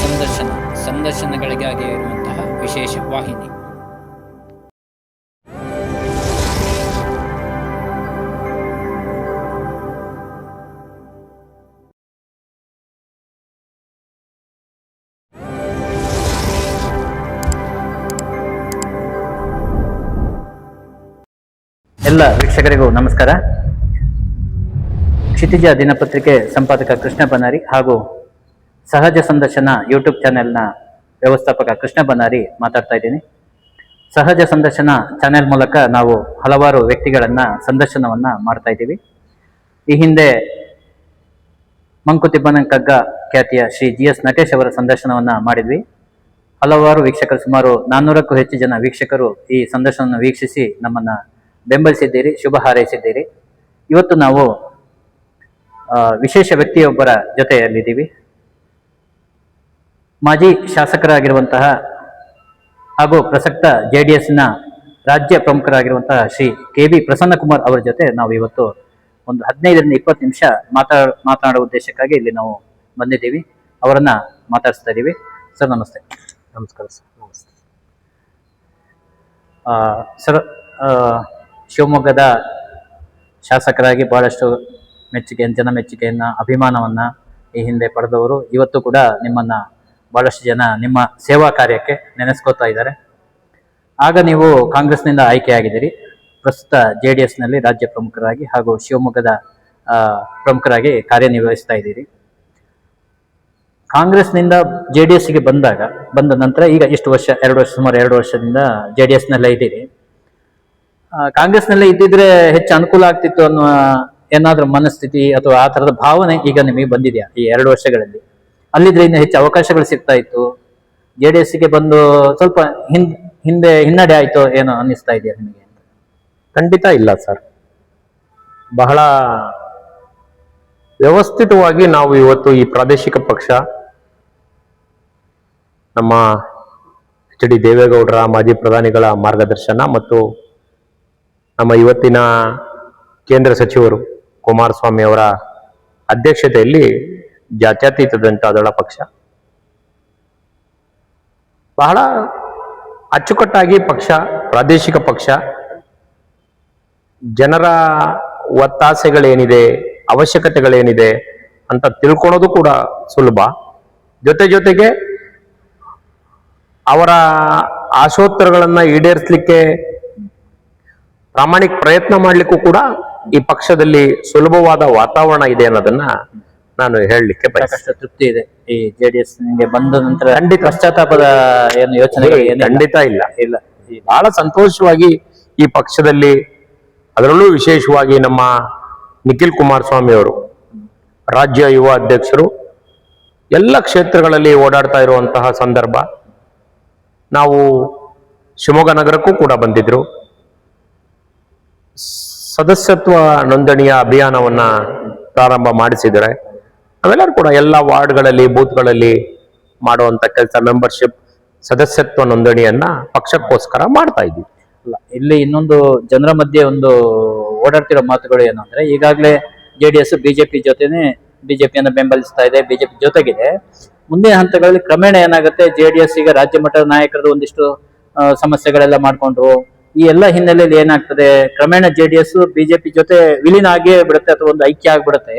ಸಂದರ್ಶನ ಸಂದರ್ಶನಗಳಿಗಾಗಿ ಇರುವಂತಹ ವಿಶೇಷ ವಾಹಿನಿ. ಎಲ್ಲ ವೀಕ್ಷಕರಿಗೂ ನಮಸ್ಕಾರ. ಕ್ಷಿತಿಜ ದಿನಪತ್ರಿಕೆ ಸಂಪಾದಕ ಕೃಷ್ಣ ಬನಾರಿ ಹಾಗೂ ಸಹಜ ಸಂದರ್ಶನ ಯೂಟ್ಯೂಬ್ ಚಾನೆಲ್ನ ವ್ಯವಸ್ಥಾಪಕ ಕೃಷ್ಣ ಬನ್ನಾರಿ ಮಾತಾಡ್ತಾ ಇದ್ದೀನಿ. ಸಹಜ ಸಂದರ್ಶನ ಚಾನೆಲ್ ಮೂಲಕ ನಾವು ಹಲವಾರು ವ್ಯಕ್ತಿಗಳನ್ನ ಸಂದರ್ಶನವನ್ನ ಮಾಡ್ತಾ ಇದ್ದೀವಿ. ಈ ಹಿಂದೆ ಮಂಕುತಿಬ್ಬನ ಕಗ್ಗ ಖ್ಯಾತಿಯ ಶ್ರೀ ಜಿ ಎಸ್ ನಟೇಶ್ ಅವರ ಸಂದರ್ಶನವನ್ನ ಮಾಡಿದ್ವಿ. ಹಲವಾರು ವೀಕ್ಷಕರು, ಸುಮಾರು ನಾನ್ನೂರಕ್ಕೂ ಹೆಚ್ಚು ಜನ ವೀಕ್ಷಕರು ಈ ಸಂದರ್ಶನವನ್ನು ವೀಕ್ಷಿಸಿ ನಮ್ಮನ್ನ ಬೆಂಬಲಿಸಿದ್ದೀರಿ, ಶುಭ ಹಾರೈಸಿದ್ದೀರಿ. ಇವತ್ತು ನಾವು ವಿಶೇಷ ವ್ಯಕ್ತಿಯೊಬ್ಬರ ಜೊತೆಯಲ್ಲಿದ್ದೀವಿ. ಮಾಜಿ ಶಾಸಕರಾಗಿರುವಂತಹ ಹಾಗೂ ಪ್ರಸಕ್ತ ಜೆ ಡಿ ಎಸ್ನ ರಾಜ್ಯ ಪ್ರಮುಖರಾಗಿರುವಂತಹ ಶ್ರೀ ಕೆ ಬಿ ಪ್ರಸನ್ನಕುಮಾರ್ ಅವರ ಜೊತೆ ನಾವು ಇವತ್ತು ಒಂದು ಹದಿನೈದರಿಂದ ಇಪ್ಪತ್ತು ನಿಮಿಷ ಮಾತಾ ಮಾತನಾಡುವ ಉದ್ದೇಶಕ್ಕಾಗಿ ಇಲ್ಲಿ ನಾವು ಬಂದಿದ್ದೀವಿ. ಅವರನ್ನ ಮಾತಾಡಿಸ್ತಾ ಇದ್ದೀವಿ. ಸರ್ ನಮಸ್ತೆ. ನಮಸ್ಕಾರ ಸರ್. ನಮಸ್ತೆ. ಸರ್ ಶಿವಮೊಗ್ಗದ ಶಾಸಕರಾಗಿ ಬಹಳಷ್ಟು ಮೆಚ್ಚುಗೆ ಜನ ಮೆಚ್ಚುಗೆಯನ್ನು ಅಭಿಮಾನವನ್ನು ಈ ಹಿಂದೆ ಪಡೆದವರು ಇವತ್ತು ಕೂಡ ನಿಮ್ಮನ್ನ ಬಹಳಷ್ಟು ಜನ ನಿಮ್ಮ ಸೇವಾ ಕಾರ್ಯಕ್ಕೆ ನೆನೆಸ್ಕೋತಾ ಇದ್ದಾರೆ. ಆಗ ನೀವು ಕಾಂಗ್ರೆಸ್ನಿಂದ ಆಯ್ಕೆಯಾಗಿದ್ದೀರಿ. ಪ್ರಸ್ತುತ ಜೆ ಡಿ ಎಸ್ನಲ್ಲಿ ರಾಜ್ಯ ಪ್ರಮುಖರಾಗಿ ಹಾಗೂ ಶಿವಮೊಗ್ಗದ ಪ್ರಮುಖರಾಗಿ ಕಾರ್ಯನಿರ್ವಹಿಸ್ತಾ ಇದ್ದೀರಿ. ಕಾಂಗ್ರೆಸ್ನಿಂದ ಜೆ ಡಿ ಎಸ್ಗೆ ಬಂದಾಗ, ಬಂದ ನಂತರ ಈಗ ಇಷ್ಟು ವರ್ಷ, ಎರಡು ವರ್ಷ, ಸುಮಾರು ಎರಡು ವರ್ಷದಿಂದ ಜೆ ಡಿ ಎಸ್ನಲ್ಲೇ ಇದ್ದೀರಿ ಕಾಂಗ್ರೆಸ್ನಲ್ಲೇ ಇದ್ದಿದ್ರೆ ಹೆಚ್ಚು ಅನುಕೂಲ ಆಗ್ತಿತ್ತು ಅನ್ನುವ ಏನಾದರೂ ಮನಸ್ಥಿತಿ ಅಥವಾ ಆ ಥರದ ಭಾವನೆ ಈಗ ನಿಮಗೆ ಬಂದಿದೆಯಾ ಈ ಎರಡು ವರ್ಷಗಳಲ್ಲಿ? ಅಲ್ಲಿದ್ರೆ ಇನ್ನು ಹೆಚ್ಚು ಅವಕಾಶಗಳು ಸಿಗ್ತಾ ಇತ್ತು. ಜೆ ಡಿ ಎಸ್ಗೆ ಬಂದು ಸ್ವಲ್ಪ ಹಿಂದ್ ಹಿಂದೆ, ಹಿನ್ನಡೆ ಆಯಿತು ಏನೋ ಅನ್ನಿಸ್ತಾ ಇದೆಯಾ ನಿಮಗೆ? ಖಂಡಿತ ಇಲ್ಲ ಸರ್. ಬಹಳ ವ್ಯವಸ್ಥಿತವಾಗಿ ನಾವು ಇವತ್ತು ಈ ಪ್ರಾದೇಶಿಕ ಪಕ್ಷ, ನಮ್ಮ ಎಚ್ ಡಿ ದೇವೇಗೌಡರ, ಮಾಜಿ ಪ್ರಧಾನಿಗಳ ಮಾರ್ಗದರ್ಶನ ಮತ್ತು ನಮ್ಮ ಇವತ್ತಿನ ಕೇಂದ್ರ ಸಚಿವರು ಕುಮಾರಸ್ವಾಮಿ ಅವರ ಅಧ್ಯಕ್ಷತೆಯಲ್ಲಿ ಜಾತ್ಯತೀತ ಪಕ್ಷ. ಬಹಳ ಅಚ್ಚುಕಟ್ಟಾಗಿ ಪಕ್ಷ, ಪ್ರಾದೇಶಿಕ ಪಕ್ಷ, ಜನರ ಒತ್ತಾಸೆಗಳೇನಿದೆ, ಅವಶ್ಯಕತೆಗಳೇನಿದೆ ಅಂತ ತಿಳ್ಕೊಳೋದು ಕೂಡ ಸುಲಭ. ಜೊತೆ ಜೊತೆಗೆ ಅವರ ಆಶೋತ್ತರಗಳನ್ನ ಈಡೇರಿಸಲಿಕ್ಕೆ ಪ್ರಾಮಾಣಿಕ ಪ್ರಯತ್ನ ಮಾಡಲಿಕ್ಕೂ ಕೂಡ ಈ ಪಕ್ಷದಲ್ಲಿ ಸುಲಭವಾದ ವಾತಾವರಣ ಇದೆ ಅನ್ನೋದನ್ನ ನಾನು ಹೇಳಲಿಕ್ಕೆ ಬಯಸ್ತೇನೆ. ಸಾಕಷ್ಟು ತೃಪ್ತಿ ಇದೆ ಈ ಜೆ ಡಿ ಎಸ್ ನಿಮಗೆ ಬಂದ ನಂತರ. ಖಂಡಿತ. ಪಶ್ಚಾತ್ತಾಪದ ಏನು ಯೋಚನೆ ಖಂಡಿತ ಇಲ್ಲ. ಇಲ್ಲ. ಬಹಳ ಸಂತೋಷವಾಗಿ ಈ ಪಕ್ಷದಲ್ಲಿ ಅದರಲ್ಲೂ ವಿಶೇಷವಾಗಿ ನಮ್ಮ ನಿಖಿಲ್ ಕುಮಾರಸ್ವಾಮಿ ಅವರು ರಾಜ್ಯ ಯುವ ಅಧ್ಯಕ್ಷರು ಎಲ್ಲ ಕ್ಷೇತ್ರಗಳಲ್ಲಿ ಓಡಾಡ್ತಾ ಇರುವಂತಹ ಸಂದರ್ಭ. ನಾವು ಶಿವಮೊಗ್ಗ ನಗರಕ್ಕೂ ಕೂಡ ಬಂದಿದ್ರು. ಸದಸ್ಯತ್ವ ನೋಂದಣಿಯ ಅಭಿಯಾನವನ್ನ ಪ್ರಾರಂಭ ಮಾಡಿಸಿದರೆ ನಾವೆಲ್ಲರೂ ಕೂಡ ಎಲ್ಲ ವಾರ್ಡ್ಗಳಲ್ಲಿ, ಬೂತ್ಗಳಲ್ಲಿ ಮಾಡುವಂತ ಕೆಲಸ, ಮೆಂಬರ್ಶಿಪ್, ಸದಸ್ಯತ್ವ ನೋಂದಣಿಯನ್ನ ಪಕ್ಷಕ್ಕೋಸ್ಕರ ಮಾಡ್ತಾ ಇದ್ದೀವಿ. ಅಲ್ಲ, ಇಲ್ಲಿ ಇನ್ನೊಂದು ಜನರ ಮಧ್ಯೆ ಒಂದು ಓಡಾಡ್ತಿರೋ ಮಾತುಗಳು ಏನು ಅಂದ್ರೆ ಈಗಾಗಲೇ ಜೆ ಡಿ ಎಸ್ ಬಿಜೆಪಿ ಜೊತೆನೆ ಬಿಜೆಪಿಯನ್ನು ಬೆಂಬಲಿಸ್ತಾ ಇದೆ, ಬಿಜೆಪಿ ಜೊತೆಗಿದೆ. ಮುಂದಿನ ಹಂತಗಳಲ್ಲಿ ಕ್ರಮೇಣ ಏನಾಗುತ್ತೆ ಜೆ ಡಿ ಎಸ್ ಈಗ ರಾಜ್ಯ ಮಟ್ಟದ ನಾಯಕರು ಒಂದಿಷ್ಟು ಸಮಸ್ಯೆಗಳೆಲ್ಲ ಮಾಡ್ಕೊಂಡ್ರು ಈ ಎಲ್ಲ ಹಿನ್ನೆಲೆಯಲ್ಲಿ ಏನಾಗ್ತದೆ, ಕ್ರಮೇಣ ಜೆ ಡಿ ಎಸ್ ಬಿಜೆಪಿ ಜೊತೆ ವಿಲೀನ ಆಗಿಯೇ ಬಿಡುತ್ತೆ ಅಥವಾ ಒಂದು ಐಕ್ಯ ಆಗ್ಬಿಡುತ್ತೆ.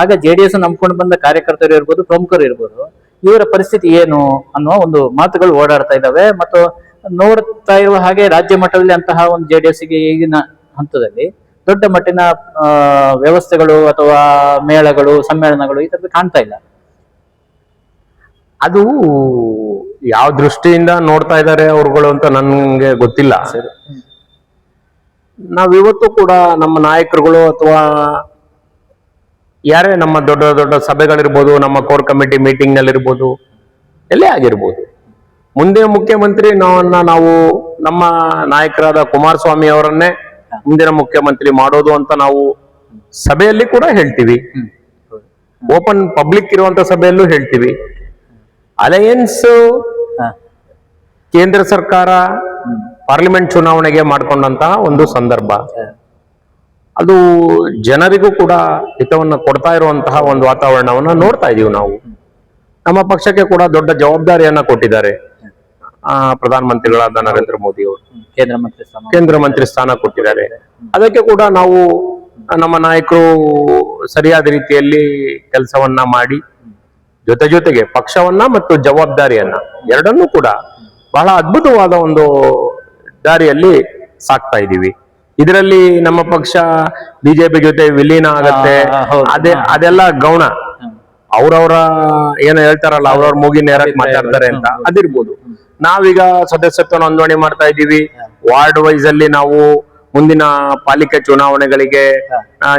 ಆಗ ಜೆ ಡಿ ಎಸ್ ನಂಬ್ಕೊಂಡು ಬಂದ ಕಾರ್ಯಕರ್ತರು ಇರ್ಬೋದು, ಪ್ರಮುಖರು ಇರ್ಬೋದು, ಇವರ ಪರಿಸ್ಥಿತಿ ಏನು ಅನ್ನೋ ಒಂದು ಮಾತುಗಳು ಓಡಾಡ್ತಾ ಇದ್ದಾವೆ. ಮತ್ತು ನೋಡ್ತಾ ಇರುವ ಹಾಗೆ ರಾಜ್ಯ ಮಟ್ಟದಲ್ಲಿ ಅಂತಹ ಒಂದು ಜೆ ಡಿ ಎಸ್ಗೆ ಈಗಿನ ಹಂತದಲ್ಲಿ ದೊಡ್ಡ ಮಟ್ಟಿನ ವ್ಯವಸ್ಥೆಗಳು ಅಥವಾ ಮೇಳಗಳು, ಸಮ್ಮೇಳನಗಳು ಈ ಥರದ್ದು ಕಾಣ್ತಾ ಇಲ್ಲ. ಅದು ಯಾವ ದೃಷ್ಟಿಯಿಂದ ನೋಡ್ತಾ ಇದ್ದಾರೆ ಅವ್ರುಗಳು ಅಂತ ನನ್ಗೆ ಗೊತ್ತಿಲ್ಲ. ನಾವಿವತ್ತು ಕೂಡ ನಮ್ಮ ನಾಯಕರುಗಳು ಅಥವಾ ಯಾರೇ ನಮ್ಮ ದೊಡ್ಡ ದೊಡ್ಡ ಸಭೆಗಳಿರ್ಬೋದು ನಮ್ಮ ಕೋರ್ ಕಮಿಟಿ ಮೀಟಿಂಗ್ ನಲ್ಲಿರ್ಬೋದು ಎಲ್ಲೇ ಆಗಿರ್ಬೋದು. ಮುಂದೆ ಮುಖ್ಯಮಂತ್ರಿ ನಾವನ್ನ ನಾವು ನಮ್ಮ ನಾಯಕರಾದ ಕುಮಾರಸ್ವಾಮಿ ಅವರನ್ನೇ ಮುಂದಿನ ಮುಖ್ಯಮಂತ್ರಿ ಮಾಡೋದು ಅಂತ ನಾವು ಸಭೆಯಲ್ಲಿ ಕೂಡ ಹೇಳ್ತೀವಿ. ಓಪನ್ ಪಬ್ಲಿಕ್ ಇರುವಂತ ಸಭೆಯಲ್ಲೂ ಹೇಳ್ತೀವಿ. ಅಲಯನ್ಸ್. ಕೇಂದ್ರ ಸರ್ಕಾರ ಪಾರ್ಲಿಮೆಂಟ್ ಚುನಾವಣೆಗೆ ಮಾಡಿಕೊಂಡಂತಹ ಒಂದು ಸಂದರ್ಭ. ಅದು ಜನರಿಗೂ ಕೂಡ ಹಿತವನ್ನು ಕೊಡ್ತಾ ಇರುವಂತಹ ಒಂದು ವಾತಾವರಣವನ್ನ ನೋಡ್ತಾ ಇದೀವಿ ನಾವು. ನಮ್ಮ ಪಕ್ಷಕ್ಕೆ ಕೂಡ ದೊಡ್ಡ ಜವಾಬ್ದಾರಿಯನ್ನ ಕೊಟ್ಟಿದ್ದಾರೆ. ಆ ಪ್ರಧಾನಮಂತ್ರಿಗಳಾದ ನರೇಂದ್ರ ಮೋದಿ ಅವರು. ಕೇಂದ್ರ ಮಂತ್ರಿ ಕೇಂದ್ರ ಮಂತ್ರಿ ಸ್ಥಾನ ಕೊಟ್ಟಿದ್ದಾರೆ. ಅದಕ್ಕೆ ಕೂಡ ನಾವು ನಮ್ಮ ನಾಯಕರು ಸರಿಯಾದ ರೀತಿಯಲ್ಲಿ ಕೆಲಸವನ್ನ ಮಾಡಿ ಜೊತೆ ಜೊತೆಗೆ ಪಕ್ಷವನ್ನ ಮತ್ತು ಜವಾಬ್ದಾರಿಯನ್ನ ಎರಡನ್ನೂ ಕೂಡ ಬಹಳ ಅದ್ಭುತವಾದ ಒಂದು ದಾರಿಯಲ್ಲಿ ಸಾಕ್ತಾ ಇದ್ದೀವಿ. ಇದರಲ್ಲಿ ನಮ್ಮ ಪಕ್ಷ ಬಿಜೆಪಿ ಜೊತೆ ವಿಲೀನ ಆಗತ್ತೆ ಅದೇ ಅದೆಲ್ಲ ಗೌಣ. ಅವ್ರವ್ರ ಏನು ಹೇಳ್ತಾರಲ್ಲ ಅವ್ರವ್ರ ಮೂಗಿ ನೇರಕ್ಕೆ ಮಾತಾಡ್ತಾರೆ ಅಂತ. ಅದಿರ್ಬೋದು. ನಾವೀಗ ಸದಸ್ಯತ್ವ ನೋಂದಣಿ ಮಾಡ್ತಾ ಇದ್ದೀವಿ. ವಾರ್ಡ್ ವೈಸ್ ಅಲ್ಲಿ ನಾವು ಮುಂದಿನ ಪಾಲಿಕೆ ಚುನಾವಣೆಗಳಿಗೆ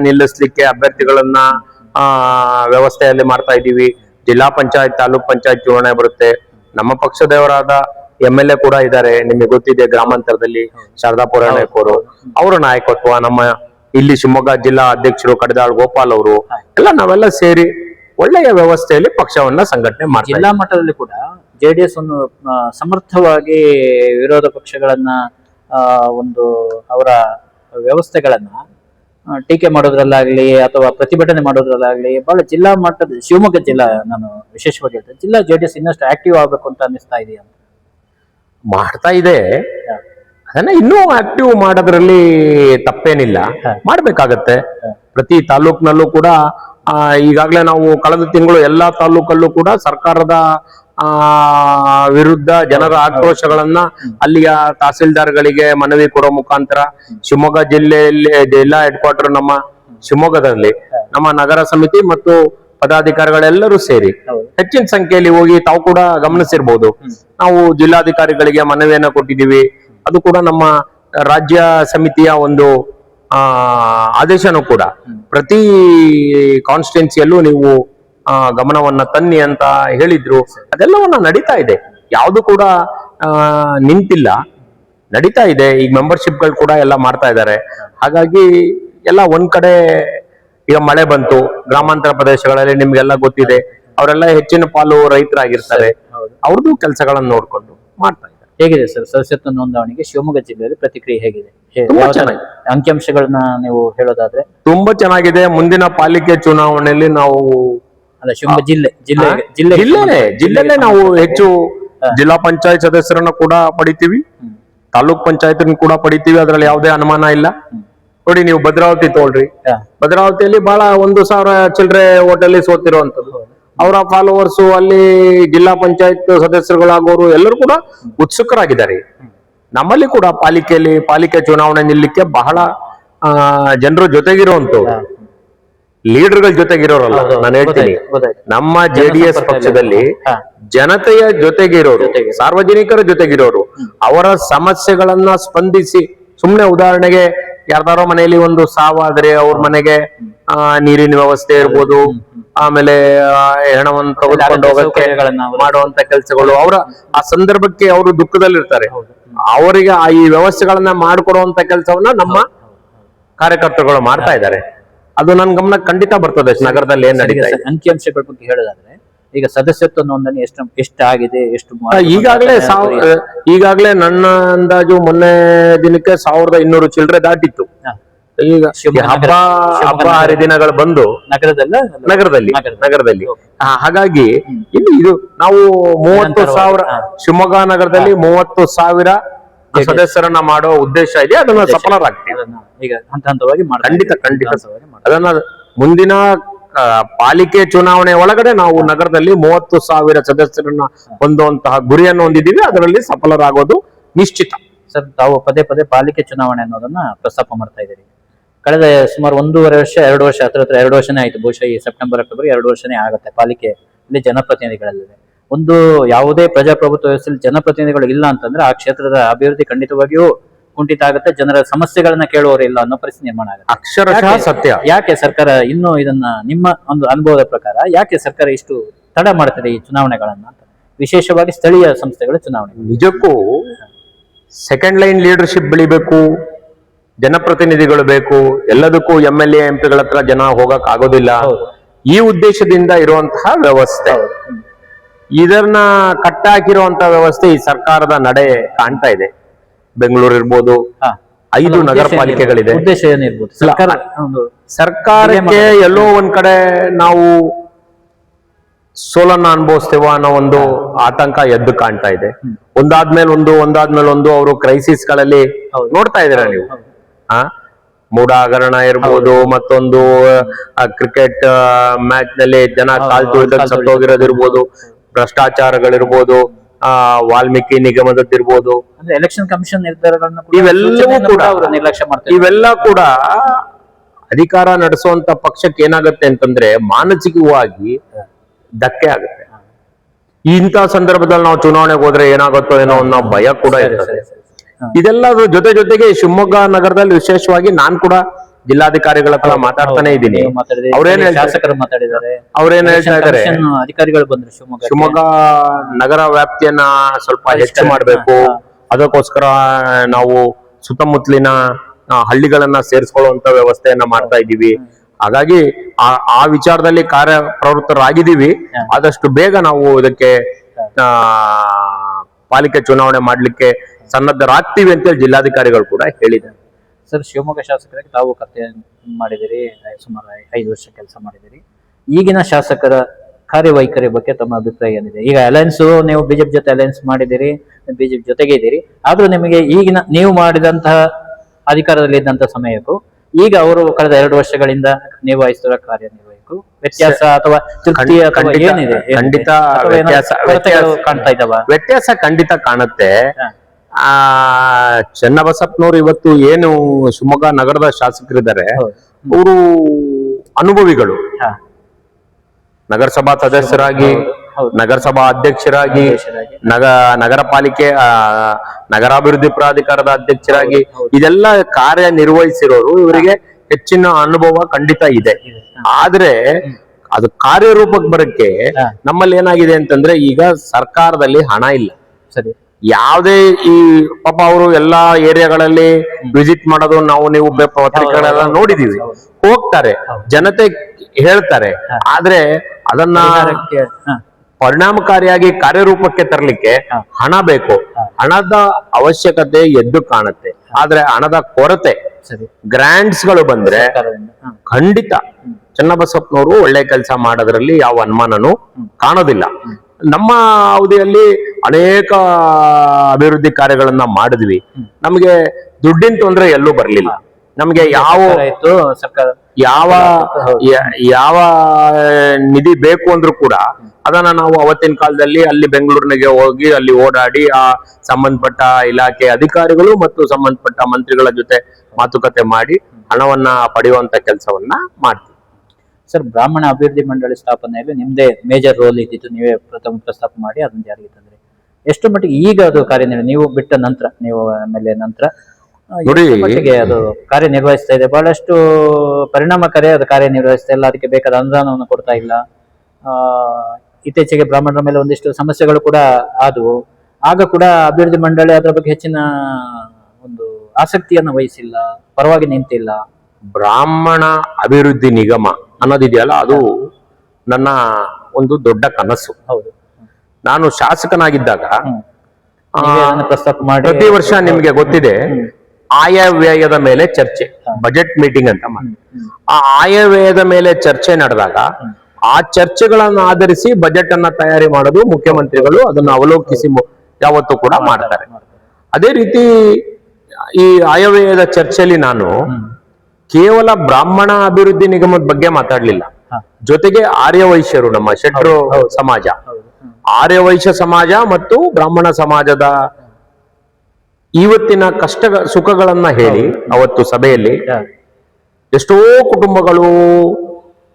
ನಿಲ್ಲಿಸ್ಲಿಕ್ಕೆ ಅಭ್ಯರ್ಥಿಗಳನ್ನ ಆ ವ್ಯವಸ್ಥೆಯಲ್ಲಿ ಮಾಡ್ತಾ ಇದ್ದೀವಿ. ಜಿಲ್ಲಾ ಪಂಚಾಯತ್ ತಾಲೂಕ್ ಪಂಚಾಯತ್ ಚುನಾವಣೆ ಬರುತ್ತೆ. ನಮ್ಮ ಪಕ್ಷದವರಾದ ಎಂ ಎಲ್ ಎ ಕೂಡ ಇದ್ದಾರೆ. ನಿಮಗೆ ಗೊತ್ತಿದೆ ಗ್ರಾಮಾಂತರದಲ್ಲಿ ಶಾರದಾ ಪುರಾಣಿಕ್ ಅವರು ಅವರ ನಾಯಕತ್ವ ನಮ್ಮ ಇಲ್ಲಿ ಶಿವಮೊಗ್ಗ ಜಿಲ್ಲಾ ಅಧ್ಯಕ್ಷರು ಕಡದಾಳ್ ಗೋಪಾಲ್ ಅವರು ಎಲ್ಲ ನಾವೆಲ್ಲ ಸೇರಿ ಒಳ್ಳೆಯ ವ್ಯವಸ್ಥೆಯಲ್ಲಿ ಪಕ್ಷವನ್ನ ಸಂಘಟನೆ ಮಾಡ್ತೀವಿ ಜಿಲ್ಲಾ ಮಟ್ಟದಲ್ಲಿ ಕೂಡ ಜೆಡಿಎಸ್ ಒಂದು ಸಮರ್ಥವಾಗಿ ವಿರೋಧ ಪಕ್ಷಗಳನ್ನ ಒಂದು ಅವರ ವ್ಯವಸ್ಥೆಗಳನ್ನ ಟೀಕೆ ಮಾಡೋದ್ರಲ್ಲಾಗ್ಲಿ ಅಥವಾ ಪ್ರತಿಭಟನೆ ಮಾಡೋದ್ರಲ್ಲಾಗ್ಲಿ ಬಹಳ ಜಿಲ್ಲಾ ಮಟ್ಟದ ಶಿವಮೊಗ್ಗ ಜಿಲ್ಲಾ ನಾನು ವಿಶೇಷವಾಗಿ ಹೇಳ್ತೇನೆ ಜಿಲ್ಲಾ ಜೆಡಿಎಸ್ ಇನ್ನಷ್ಟು ಆಕ್ಟಿವ್ ಆಗ್ಬೇಕು ಅಂತ ಅನ್ನಿಸ್ತಾ ಇದೆಯಾ ಮಾಡ್ತಾ ಇದೆ. ಅದನ್ನ ಇನ್ನೂ ಆಕ್ಟಿವ್ ಮಾಡೋದ್ರಲ್ಲಿ ತಪ್ಪೇನಿಲ್ಲ. ಮಾಡ್ಬೇಕಾಗತ್ತೆ. ಪ್ರತಿ ತಾಲೂಕ್ನಲ್ಲೂ ಕೂಡ ಈಗಾಗಲೇ ನಾವು ಕಳೆದ ತಿಂಗಳು ಎಲ್ಲಾ ತಾಲೂಕಲ್ಲೂ ಕೂಡ ಸರ್ಕಾರದ ವಿರುದ್ಧ ಜನರ ಆಕ್ರೋಶಗಳನ್ನ ಅಲ್ಲಿಯ ತಹಸೀಲ್ದಾರ್ಗಳಿಗೆ ಮನವಿ ಕೊಡೋ ಮುಖಾಂತರ ಶಿವಮೊಗ್ಗ ಜಿಲ್ಲೆಯಲ್ಲಿ ಜಿಲ್ಲಾ ಹೆಡ್ ಕ್ವಾರ್ಟರ್ ನಮ್ಮ ಶಿವಮೊಗ್ಗದಲ್ಲಿ ನಮ್ಮ ನಗರ ಸಮಿತಿ ಮತ್ತು ಪದಾಧಿಕಾರಿಗಳೆಲ್ಲರೂ ಸೇರಿ. ಹೆಚ್ಚಿನ ಸಂಖ್ಯೆಯಲ್ಲಿ ಹೋಗಿ ತಾವು ಕೂಡ ಗಮನಿಸಿರ್ಬೋದು. ನಾವು ಜಿಲ್ಲಾಧಿಕಾರಿಗಳಿಗೆ ಮನವಿಯನ್ನ ಕೊಟ್ಟಿದ್ದೀವಿ. ಅದು ಕೂಡ ನಮ್ಮ ರಾಜ್ಯ ಸಮಿತಿಯ ಒಂದು ಆ ಆದೇಶನೂ ಕೂಡ. ಪ್ರತಿ ಕಾನ್ಸ್ಟಿಟ್ಯೂನ್ಸಿಯಲ್ಲೂ ನೀವು ಗಮನವನ್ನ ತನ್ನಿ ಅಂತ ಹೇಳಿದ್ರು. ಅದೆಲ್ಲವನ್ನ ನಡೀತಾ ಇದೆ. ಯಾವುದು ಕೂಡ ಆ ನಿಂತಿಲ್ಲ. ನಡೀತಾ ಇದೆ. ಈಗ ಮೆಂಬರ್ಶಿಪ್ಗಳು ಕೂಡ ಎಲ್ಲ ಮಾಡ್ತಾ ಇದ್ದಾರೆ. ಹಾಗಾಗಿ ಎಲ್ಲ ಒಂದ್ ಕಡೆ ಈಗ ಮಳೆ ಬಂತು. ಗ್ರಾಮಾಂತರ ಪ್ರದೇಶಗಳಲ್ಲಿ ನಿಮ್ಗೆಲ್ಲ ಗೊತ್ತಿದೆ. ಅವರೆಲ್ಲ ಹೆಚ್ಚಿನ ಪಾಲು ರೈತರಾಗಿರ್ತಾರೆ. ಅವ್ರದ್ದು ಕೆಲಸಗಳನ್ನು ನೋಡ್ಕೊಂಡು ಮಾಡ್ತಾ ಇದ್ದಾರೆ. ಹೇಗಿದೆ ಸರ್? ಸದಸ್ಯತ್ವ ನೋಂದಣಿಗೆ ಶಿವಮೊಗ್ಗ ಜಿಲ್ಲೆಯಲ್ಲಿ ಪ್ರತಿಕ್ರಿಯೆ ಹೇಗಿದೆ. ಅಂಕಿಅಂಶಗಳನ್ನ ನೀವು ಹೇಳೋದಾದ್ರೆ? ತುಂಬಾ ಚೆನ್ನಾಗಿದೆ. ಮುಂದಿನ ಪಾಲಿಕೆ ಚುನಾವಣೆಯಲ್ಲಿ ನಾವು ಅಲ್ಲ ಶಿವಮೊಗ್ಗ ಜಿಲ್ಲೆ ಜಿಲ್ಲೆ ಜಿಲ್ಲೆ ಜಿಲ್ಲೆನೆ ಜಿಲ್ಲೆನೆ ನಾವು ಹೆಚ್ಚು ಜಿಲ್ಲಾ ಪಂಚಾಯತ್ ಸದಸ್ಯರನ್ನ ಕೂಡ ಪಡಿತೀವಿ. ತಾಲೂಕ್ ಪಂಚಾಯತ್ ಕೂಡ ಪಡಿತೀವಿ ಅದ್ರಲ್ಲಿ ಯಾವುದೇ ಅನುಮಾನ ಇಲ್ಲ. ನೋಡಿ ನೀವು ಭದ್ರಾವತಿ ತೋಳ್ರಿ. ಭದ್ರಾವತಿಯಲ್ಲಿ ಬಹಳ ಒಂದು ಸಾವಿರ ಚಿಲ್ಲರೆ ಓಟಲ್ಲಿ ಸೋತಿರುವಂತದ್ದು ಅವರ ಫಾಲೋವರ್ಸ್ ಅಲ್ಲಿ ಜಿಲ್ಲಾ ಪಂಚಾಯತ್ ಸದಸ್ಯರುಗಳಾಗೋರು ಎಲ್ಲರೂ ಕೂಡ ಉತ್ಸುಕರಾಗಿದ್ದಾರೆ. ನಮ್ಮಲ್ಲಿ ಕೂಡ ಪಾಲಿಕೆಯಲ್ಲಿ ಪಾಲಿಕೆ ಚುನಾವಣೆ ನಿಲ್ಲಕ್ಕೆ ಬಹಳ ಜನರು ಜೊತೆಗಿರುವಂತವ್ರು ಲೀಡರ್ಗಳ ಜೊತೆಗಿರೋರಲ್ಲ ನಾನು ಹೇಳ್ತೀನಿ. ನಮ್ಮ ಜೆ ನಮ್ಮ ಜೆಡಿಎಸ್ ಪಕ್ಷದಲ್ಲಿ ಜನತೆಯ ಜೊತೆಗಿರೋರು ಜೊತೆಗೆ. ಸಾರ್ವಜನಿಕರ ಜೊತೆಗಿರೋರು ಅವರ ಸಮಸ್ಯೆಗಳನ್ನ ಸ್ಪಂದಿಸಿ ಸುಮ್ನೆ ಉದಾಹರಣೆಗೆ ಯಾರ್ದಾರೋ ಮನೆಯಲ್ಲಿ ಒಂದು ಸಾವಾದ್ರೆ ಅವ್ರ ಮನೆಗೆ ಆ ನೀರಿನ ವ್ಯವಸ್ಥೆ ಇರ್ಬೋದು ಆಮೇಲೆ ಹೆಣವನ್ನು ತಗೊಂಡು ಹೋಗಕ್ಕೆ ಮಾಡುವಂತ ಕೆಲಸಗಳು ಅವರ ಆ ಸಂದರ್ಭಕ್ಕೆ ಅವರು ದುಃಖದಲ್ಲಿರ್ತಾರೆ. ಅವರಿಗೆ ಆ ಈ ವ್ಯವಸ್ಥೆಗಳನ್ನ ಮಾಡಿಕೊಡುವಂತ ಕೆಲಸವನ್ನ ನಮ್ಮ ಕಾರ್ಯಕರ್ತರುಗಳು ಮಾಡ್ತಾ ಇದ್ದಾರೆ. ಅದು ನನ್ನ ಗಮನ ಖಂಡಿತ ಬರ್ತದೆ ನಗರದಲ್ಲಿ ಏನ್ ನಡೀತಾ ಇದೆ. ಅಂಕಿಅಂಶಗಳ ಬಗ್ಗೆ ಹೇಳೋದಾದ್ರೆ ಈಗ ಸದಸ್ಯತ್ವ ನೋಂದಣಿ ಎಷ್ಟು ಎಷ್ಟಾಗಿದೆ ಎಷ್ಟು ಆಗಿದೆ ಈಗಾಗ್ಲೇ ಈಗಾಗಲೇ ಈಗಾಗ್ಲೇ ನನ್ನ ಅಂದಾಜು ಮೊನ್ನೆ ದಿನಕ್ಕೆ ಸಾವಿರದ ಇನ್ನೂರು ಚಿಲ್ಲರೆ ದಾಟಿತ್ತು. ಈಗ ಹಬ್ಬ ಹಬ್ಬ ಹರಿದಿನಗಳು ಬಂದು ನಗರದಲ್ಲ? ನಗರದಲ್ಲಿ ನಗರದಲ್ಲಿ. ಹಾಗಾಗಿ ಇದು ನಾವು ಮೂವತ್ತು ಸಾವಿರ ಶಿವಮೊಗ್ಗ ನಗರದಲ್ಲಿ ಮೂವತ್ತು ಸಾವಿರ ಸದಸ್ಯರನ್ನ ಮಾಡೋ ಉದ್ದೇಶ ಇದೆ ಅದನ್ನ ಸಫಲರಾಗ್ತೀವಿ. ಈಗ ಹಂತ ಹಂತವಾಗಿ ಖಂಡಿತ ಖಂಡಿತ. ಅದನ್ನ ಮುಂದಿನ ಪಾಲಿಕೆ ಚುನಾವಣೆ ಒಳಗಡೆ ನಾವು ನಗರದಲ್ಲಿ ಮೂವತ್ತು ಸಾವಿರ ಸದಸ್ಯರನ್ನ ಹೊಂದುವಂತಹ ಗುರಿಯನ್ನು ಹೊಂದಿದ್ದೀವಿ. ಅದರಲ್ಲಿ ಸಫಲರಾಗೋದು ನಿಶ್ಚಿತ. ಸರ್ ತಾವು ಪದೇ ಪದೇ ಪಾಲಿಕೆ ಚುನಾವಣೆ ಅನ್ನೋದನ್ನ ಪ್ರಸ್ತಾಪ ಮಾಡ್ತಾ ಇದ್ದೀರಿ. ಕಳೆದ ಸುಮಾರು ಒಂದೂವರೆ ವರ್ಷ ಎರಡು ವರ್ಷ ಹತ್ರ ಹತ್ರ ಎರಡು ವರ್ಷನೇ ಆಯ್ತು. ಬಹುಶಃ ಈ ಸೆಪ್ಟೆಂಬರ್ ಅಕ್ಟೋಬರ್ ಎರಡು ವರ್ಷನೇ ಆಗುತ್ತೆ ಪಾಲಿಕೆ ಇಲ್ಲಿ ಜನಪ್ರತಿನಿಧಿಗಳಲ್ಲಿದೆ. ಒಂದು ಯಾವುದೇ ಪ್ರಜಾಪ್ರಭುತ್ವ ವ್ಯವಸ್ಥೆಯಲ್ಲಿ ಜನಪ್ರತಿನಿಧಿಗಳು ಇಲ್ಲ ಅಂತಂದ್ರೆ ಆ ಕ್ಷೇತ್ರದ ಅಭಿವೃದ್ಧಿ ಖಂಡಿತವಾಗಿಯೂ ಕುಂಠಿತ ಆಗುತ್ತೆ. ಜನರ ಸಮಸ್ಯೆಗಳನ್ನ ಕೇಳುವವರು ಇಲ್ಲ ಅನ್ನೋ ಪರಿಸ್ಥಿತಿ ನಿರ್ಮಾಣ ಆಗುತ್ತೆ. ಅಕ್ಷರಶಃ ಸತ್ಯ. ಯಾಕೆ ಸರ್ಕಾರ ಇನ್ನು ಇದನ್ನ ನಿಮ್ಮ ಒಂದು ಅನುಭವದ ಪ್ರಕಾರ ಯಾಕೆ ಸರ್ಕಾರ ಇಷ್ಟು ತಡ ಮಾಡ್ತದೆ ಈ ಚುನಾವಣೆಗಳನ್ನ ಅಂತ? ವಿಶೇಷವಾಗಿ ಸ್ಥಳೀಯ ಸಂಸ್ಥೆಗಳ ಚುನಾವಣೆ. ನಿಜಕ್ಕೂ ಸೆಕೆಂಡ್ ಲೈನ್ ಲೀಡರ್ಶಿಪ್ ಬೆಳಿಬೇಕು ಜನಪ್ರತಿನಿಧಿಗಳು ಬೇಕು ಎಲ್ಲದಕ್ಕೂ ಎಂ ಎಲ್ ಎಂ ಪಿಗಳ ಹತ್ರ ಜನ ಹೋಗಕ್ ಆಗೋದಿಲ್ಲ. ಈ ಉದ್ದೇಶದಿಂದ ಇರುವಂತಹ ವ್ಯವಸ್ಥೆ. ಇದನ್ನ ಕಟ್ಟಾಕಿರುವಂತ ವ್ಯವಸ್ಥೆ ಈ ಸರ್ಕಾರದ ನಡೆ ಕಾಣ್ತಾ ಇದೆ. ಬೆಂಗಳೂರು ಇರ್ಬೋದು ಐದು ನಗರ ಪಾಲಿಕೆಗಳಿದೆ ಏನಿರ್ಬೋದು? ಉದ್ದೇಶ ಏನಿರ್ಬೋದು? ಸರ್ಕಾರ ಒಂದು ಸರ್ಕಾರಕ್ಕೆ ಎಲ್ಲೋ ಒಂದ್ ಕಡೆ ನಾವು ಸೋಲನ್ನ ಅನುಭವಿಸ್ತೇವ ಅನ್ನೋ ಒಂದು ಆತಂಕ ಎದ್ದು ಕಾಣ್ತಾ ಇದೆ. ಒಂದಾದ್ಮೇಲೆ ಒಂದು ಒಂದಾದ್ಮೇಲೆ ಒಂದು ಅವರು ಕ್ರೈಸಿಸ್ಗಳಲ್ಲಿ ನೋಡ್ತಾ ಇದೀರ ನೀವು? ಆ? ಮೂಢ ಹಗರಣ ಇರ್ಬೋದು ಮತ್ತೊಂದು ಕ್ರಿಕೆಟ್ ಮ್ಯಾಚ್ನಲ್ಲಿ ಜನ ಕಾಲ್ ತುಳಿದ ಸತ್ತೋಗಿರೋದಿರ್ಬೋದು. ಭ್ರಷ್ಟಾಚಾರಗಳಿರ್ಬೋದು ಆ ವಾಲ್ಮೀಕಿ ನಿಗಮದದ್ದಿರ್ಬೋದು. ಅಂದ್ರೆ ಎಲೆಕ್ಷನ್ ಕಮಿಷನ್ ನಿರ್ಧಾರಗಳನ್ನ ಕೂಡ ಇವೆಲ್ಲವೂ ಕೂಡ ಅವರು ನಿರ್ಲಕ್ಷ್ಯ ಮಾಡ್ತಾರೆ ಇವೆಲ್ಲ ಕೂಡ ಅಧಿಕಾರ ನಡೆಸುವಂತ ಪಕ್ಷಕ್ಕೆ ಏನಾಗುತ್ತೆ ಅಂತಂದ್ರೆ ಮಾನಸಿಕವಾಗಿ ಧಕ್ಕೆ ಆಗುತ್ತೆ. ಇಂಥ ಸಂದರ್ಭದಲ್ಲಿ ನಾವು ಚುನಾವಣೆಗೆ ಹೋದ್ರೆ ಏನಾಗುತ್ತೋ ಏನೋ ಅನ್ನೋ ಭಯ ಕೂಡ ಇರ್ತದೆ. ಇದೆಲ್ಲದ್ರ ಜೊತೆ ಜೊತೆಗೆ ಶಿವಮೊಗ್ಗ ನಗರದಲ್ಲಿ ವಿಶೇಷವಾಗಿ ನಾನ್ ಕೂಡ ಜಿಲ್ಲಾಧಿಕಾರಿಗಳ ಹತ್ರ ಮಾತಾಡ್ತಾನೆ ಇದ್ದೀನಿ. ಅವ್ರೇನ್ ಶಾಸಕರು ಮಾತಾಡಿದ್ದಾರೆ. ಅವ್ರೇನ್ ಹೇಳ್ತಾ ಇದಾರೆ? ಅಧಿಕಾರಿಗಳು ಬಂದ್ರು ಶಿವಮೊಗ್ಗ ಶಿವಮೊಗ್ಗ ನಗರ ವ್ಯಾಪ್ತಿಯನ್ನ ಸ್ವಲ್ಪ ಹೆಚ್ಚು ಮಾಡಬೇಕು. ಅದಕ್ಕೋಸ್ಕರ ನಾವು ಸುತ್ತಮುತ್ತಲಿನ ಹಳ್ಳಿಗಳನ್ನ ಸೇರಿಸ್ಕೊಳ್ಳುವಂತ ವ್ಯವಸ್ಥೆಯನ್ನ ಮಾಡ್ತಾ ಇದ್ದೀವಿ. ಹಾಗಾಗಿ ಆ ಆ ವಿಚಾರದಲ್ಲಿ ಕಾರ್ಯ ಪ್ರವೃತ್ತರಾಗಿದ್ದೀವಿ. ಆದಷ್ಟು ಬೇಗ ನಾವು ಇದಕ್ಕೆ ಆ ಪಾಲಿಕೆ ಚುನಾವಣೆ ಮಾಡ್ಲಿಕ್ಕೆ ಸನ್ನದ್ಧರಾಗ್ತೀವಿ ಅಂತೇಳಿ ಜಿಲ್ಲಾಧಿಕಾರಿಗಳು ಕೂಡ ಹೇಳಿದ್ದಾರೆ. ಸರ್ ಶಿವಮೊಗ್ಗ ಶಾಸಕರಾಗಿ ತಾವು ಕತೆ ಮಾಡಿದಿರಿ ಸುಮಾರು ಐದು ವರ್ಷ ಕೆಲಸ ಮಾಡಿದಿರಿ ಈಗಿನ ಶಾಸಕರ ಕಾರ್ಯವೈಖರಿ ಬಗ್ಗೆ ತಮ್ಮ ಅಭಿಪ್ರಾಯ ಏನಿದೆ? ಈಗ ಅಲಯನ್ಸ್ ನೀವು ಬಿಜೆಪಿ ಜೊತೆ ಅಲಯನ್ಸ್ ಮಾಡಿದಿರಿ ಬಿಜೆಪಿ ಜೊತೆಗೆ ಇದ್ದೀರಿ. ಆದ್ರೂ ನಿಮಗೆ ಈಗಿನ ನೀವು ಮಾಡಿದಂತಹ ಅಧಿಕಾರದಲ್ಲಿ ಇದ್ದಂತಹ ಸಮಯಕ್ಕೂ ಈಗ ಅವರು ಕಳೆದ ಎರಡು ವರ್ಷಗಳಿಂದ ನಿರ್ವಹಿಸುತ್ತಿರುವ ಕಾರ್ಯನಿರ್ವಹಿಸು ವ್ಯತ್ಯಾಸ ಅಥವಾ ತೃಪ್ತಿ ಅಥವಾ ಖಂಡಿತ- ಏನಿದೆ? ಖಂಡಿತ ವ್ಯತ್ಯಾಸ- ಕಾಣ್ತಾ ಇದ್ದಾವ ವ್ಯತ್ಯಾಸ ಖಂಡಿತ ಕಾಣುತ್ತೆ. ಆ ಚನ್ನಬಸಪ್ಪನವರು ಇವತ್ತು ಏನು ಶಿವಮೊಗ್ಗ ನಗರದ ಶಾಸಕರಿದ್ದಾರೆ. ಅವರು ಅನುಭವಿಗಳು. ನಗರಸಭಾ ಸದಸ್ಯರಾಗಿ. ನಗರಸಭಾ ಅಧ್ಯಕ್ಷರಾಗಿ. ನಗ ನಗರ ಪಾಲಿಕೆ ನಗರಾಭಿವೃದ್ಧಿ ಪ್ರಾಧಿಕಾರದ ಅಧ್ಯಕ್ಷರಾಗಿ ಇದೆಲ್ಲ ಕಾರ್ಯ ನಿರ್ವಹಿಸಿರೋರು ಇವರಿಗೆ ಹೆಚ್ಚಿನ ಅನುಭವ ಖಂಡಿತ ಇದೆ. ಆದ್ರೆ ಅದು ಕಾರ್ಯರೂಪಕ್ಕೆ ಬರಕ್ಕೆ ನಮ್ಮಲ್ಲಿ ಏನಾಗಿದೆ ಅಂತಂದ್ರೆ ಈಗ ಸರ್ಕಾರದಲ್ಲಿ ಹಣ ಇಲ್ಲ. ಸರಿ. ಯಾವುದೇ ಈ ಪಾಪ ಅವರು ಎಲ್ಲಾ ಏರಿಯಾಗಳಲ್ಲಿ ವಿಸಿಟ್ ಮಾಡೋದು ನಾವು ನೀವು ಪತ್ರಿಕೆಗಳೆಲ್ಲ ನೋಡಿದೀವಿ. ಹೋಗ್ತಾರೆ ಜನತೆ ಹೇಳ್ತಾರೆ ಆದ್ರೆ ಅದನ್ನ ಪರಿಣಾಮಕಾರಿಯಾಗಿ ಕಾರ್ಯರೂಪಕ್ಕೆ ತರಲಿಕ್ಕೆ ಹಣ ಬೇಕು. ಹಣದ ಅವಶ್ಯಕತೆ ಎದ್ದು ಕಾಣುತ್ತೆ. ಆದ್ರೆ ಹಣದ ಕೊರತೆ ಸರಿ. ಗ್ರಾಂಟ್ಸ್ಗಳು ಬಂದ್ರೆ ಸರ್ಕಾರದಿಂದ ಹಾ. ಖಂಡಿತ ಚನ್ನಬಸಪ್ಪನವರು ಒಳ್ಳೆ ಕೆಲಸ ಮಾಡೋದ್ರಲ್ಲಿ ಯಾವ ಅನುಮಾನನೂ ಕಾಣೋದಿಲ್ಲ. ನಮ್ಮ ಅವಧಿಯಲ್ಲಿ ಅನೇಕ ಅಭಿವೃದ್ಧಿ ಕಾರ್ಯಗಳನ್ನ ಮಾಡಿದ್ವಿ. ನಮಗೆ ದುಡ್ಡಿನ ತೊಂದರೆ ಎಲ್ಲೂ ಬರ್ಲಿಲ್ಲ. ನಮ್ಗೆ ಯಾವ ಯಾವ ಯಾವ ನಿಧಿ ಬೇಕು ಅಂದ್ರೂ ಕೂಡ ಅದನ್ನ ನಾವು ಅವತ್ತಿನ ಕಾಲದಲ್ಲಿ ಅಲ್ಲಿ ಬೆಂಗಳೂರಿನಿಗೆ ಹೋಗಿ ಅಲ್ಲಿ ಓಡಾಡಿ ಆ ಸಂಬಂಧಪಟ್ಟ ಇಲಾಖೆ ಅಧಿಕಾರಿಗಳು ಮತ್ತು ಸಂಬಂಧಪಟ್ಟ ಮಂತ್ರಿಗಳ ಜೊತೆ ಮಾತುಕತೆ ಮಾಡಿ ಹಣವನ್ನ ಪಡೆಯುವಂತ ಕೆಲಸವನ್ನ ಮಾಡ್ತೀವಿ ಸರ್ ಬ್ರಾಹ್ಮಣ ಅಭಿವೃದ್ಧಿ ಮಂಡಳಿ ಸ್ಥಾಪನೆಯಲ್ಲಿ ನಿಮ್ದೇ ಮೇಜರ್ ರೋಲ್ ಇದ್ದಿತ್ತು ನೀವೇ ಪ್ರಥಮ ಪ್ರಸ್ತಾಪ ಮಾಡಿ ಅದನ್ನ ಜಾರಿಗೆ ತಂದ್ರಿ ಎಷ್ಟು ಮಟ್ಟಿಗೆ ಈಗ ಅದು ಕಾರ್ಯನಿರ್ವಹ ನೀವು ಬಿಟ್ಟ ನಂತರ ನೀವು ಆಮೇಲೆ ನಂತರ ನೋಡಿ. ಮಟ್ಟಿಗೆ ಅದು ಕಾರ್ಯನಿರ್ವಹಿಸ್ತಾ ಇದೆ? ಬಹಳಷ್ಟು ಪರಿಣಾಮಕಾರಿ ಅದು ಕಾರ್ಯನಿರ್ವಹಿಸ್ತಾ ಇಲ್ಲ ಅದಕ್ಕೆ ಬೇಕಾದ ಅನುದಾನವನ್ನು ಕೊಡ್ತಾ ಇಲ್ಲ. ಇತ್ತೀಚೆಗೆ ಬ್ರಾಹ್ಮಣರ ಮೇಲೆ ಒಂದಿಷ್ಟು ಸಮಸ್ಯೆಗಳು ಕೂಡ ಆದವು. ಆಗ ಕೂಡ ಅಭಿವೃದ್ಧಿ ಮಂಡಳಿ ಅದರ ಬಗ್ಗೆ ಹೆಚ್ಚಿನ ಒಂದು ಆಸಕ್ತಿಯನ್ನು ವಹಿಸಿಲ್ಲ ಪರವಾಗಿ ನಿಂತಿಲ್ಲ. ಬ್ರಾಹ್ಮಣ ಅಭಿವೃದ್ಧಿ ನಿಗಮ. ಅನ್ನೋದಿದೆಯಲ್ಲ ಅದು ನನ್ನ ಒಂದು ದೊಡ್ಡ ಕನಸು. ಹೌದು. ನಾನು ಶಾಸಕನಾಗಿದ್ದಾಗ ಪ್ರಸ್ತಾಪ ಮಾಡಿ ಪ್ರತಿ ವರ್ಷ ನಿಮ್ಗೆ ಗೊತ್ತಿದೆ ಆಯವ್ಯಯದ ಮೇಲೆ ಚರ್ಚೆ ಬಜೆಟ್ ಮೀಟಿಂಗ್ ಅಂತ ಮಾಡಿ. ಆ ಆಯವ್ಯಯದ ಮೇಲೆ ಚರ್ಚೆ ನಡೆದಾಗ ಆ ಚರ್ಚೆಗಳನ್ನು ಆಧರಿಸಿ ಬಜೆಟ್ ಅನ್ನ ತಯಾರಿ ಮಾಡೋದು ಮುಖ್ಯಮಂತ್ರಿಗಳು ಅದನ್ನ ಅವಲೋಕಿಸಿ ಯಾವತ್ತೂ ಕೂಡ ಮಾಡ್ತಾರೆ. ಅದೇ ರೀತಿ ಈ ಆಯವ್ಯಯದ ಚರ್ಚೆಯಲ್ಲಿ ನಾನು ಕೇವಲ ಬ್ರಾಹ್ಮಣ ಅಭಿವೃದ್ಧಿ ನಿಗಮದ ಬಗ್ಗೆ ಮಾತಾಡ್ಲಿಲ್ಲ. ಜೊತೆಗೆ ಆರ್ಯವೈಶ್ಯರು ನಮ್ಮ ಶೆಟ್ರು ಸಮಾಜ. ಆರ್ಯವೈಶ್ಯ ಸಮಾಜ ಮತ್ತು ಬ್ರಾಹ್ಮಣ ಸಮಾಜದ ಇವತ್ತಿನ ಕಷ್ಟ ಸುಖಗಳನ್ನ ಹೇಳಿ ಅವತ್ತು ಸಭೆಯಲ್ಲಿ. ಎಷ್ಟೋ ಕುಟುಂಬಗಳು